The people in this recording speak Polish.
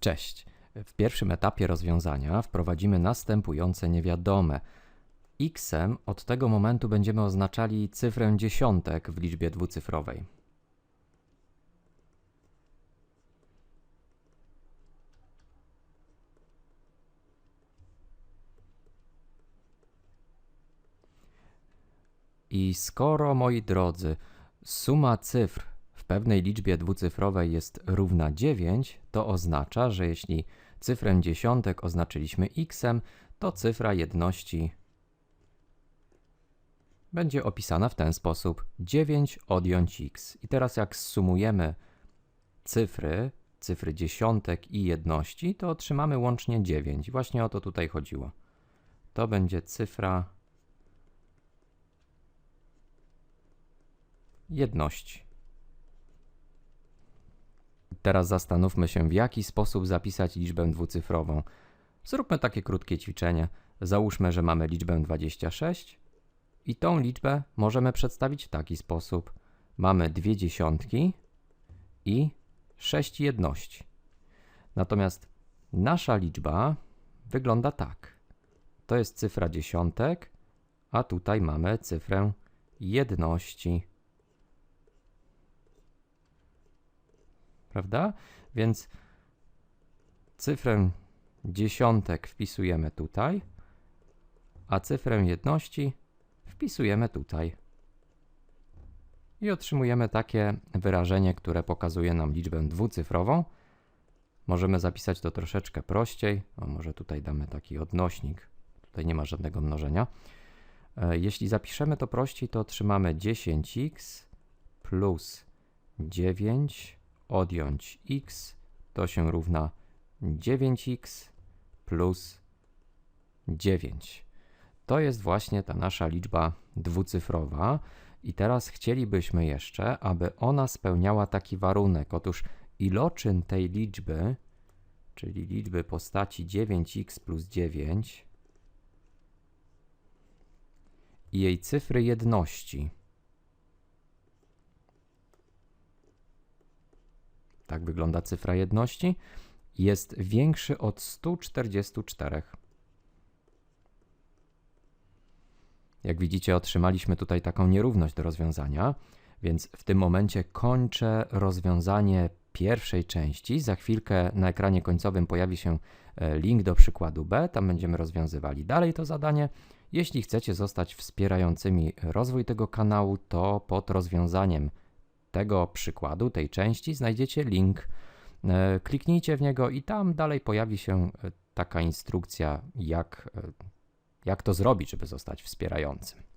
Cześć. W pierwszym etapie rozwiązania wprowadzimy następujące niewiadome. x od tego momentu będziemy oznaczali cyfrę dziesiątek w liczbie dwucyfrowej. I skoro, moi drodzy, suma cyfr pewnej liczbie dwucyfrowej jest równa 9, to oznacza, że jeśli cyfrę dziesiątek oznaczyliśmy x, to cyfra jedności będzie opisana w ten sposób: 9 odjąć x. I teraz jak zsumujemy cyfry, cyfry dziesiątek i jedności, to otrzymamy łącznie 9. Właśnie o to tutaj chodziło. To będzie cyfra jedności. Teraz zastanówmy się, w jaki sposób zapisać liczbę dwucyfrową. Zróbmy takie krótkie ćwiczenie. Załóżmy, że mamy liczbę 26 i tą liczbę możemy przedstawić w taki sposób. Mamy dwie dziesiątki i sześć jedności. Natomiast nasza liczba wygląda tak. To jest cyfra dziesiątek, a tutaj mamy cyfrę jedności. Prawda? Więc cyfrę dziesiątek wpisujemy tutaj, a cyfrę jedności wpisujemy tutaj. I otrzymujemy takie wyrażenie, które pokazuje nam liczbę dwucyfrową. Możemy zapisać to troszeczkę prościej. O, może tutaj damy taki odnośnik. Tutaj nie ma żadnego mnożenia. E, jeśli zapiszemy to prościej, to otrzymamy 10x plus 9 odjąć x, to się równa 9x plus 9. To jest właśnie ta nasza liczba dwucyfrowa. I teraz chcielibyśmy jeszcze, aby ona spełniała taki warunek. Otóż iloczyn tej liczby, czyli liczby postaci 9x plus 9 i jej cyfry jedności tak wygląda cyfra jedności, jest większy od 144. Jak widzicie, otrzymaliśmy tutaj taką nierówność do rozwiązania, więc w tym momencie kończę rozwiązanie pierwszej części. Za chwilkę na ekranie końcowym pojawi się e, link do przykładu B, tam będziemy rozwiązywali dalej to zadanie. Jeśli chcecie zostać wspierającymi rozwój tego kanału, to pod rozwiązaniem tego przykładu, tej części, znajdziecie link. E, kliknijcie w niego i tam dalej pojawi się e, taka instrukcja, jak, e, jak to zrobić, żeby zostać wspierającym.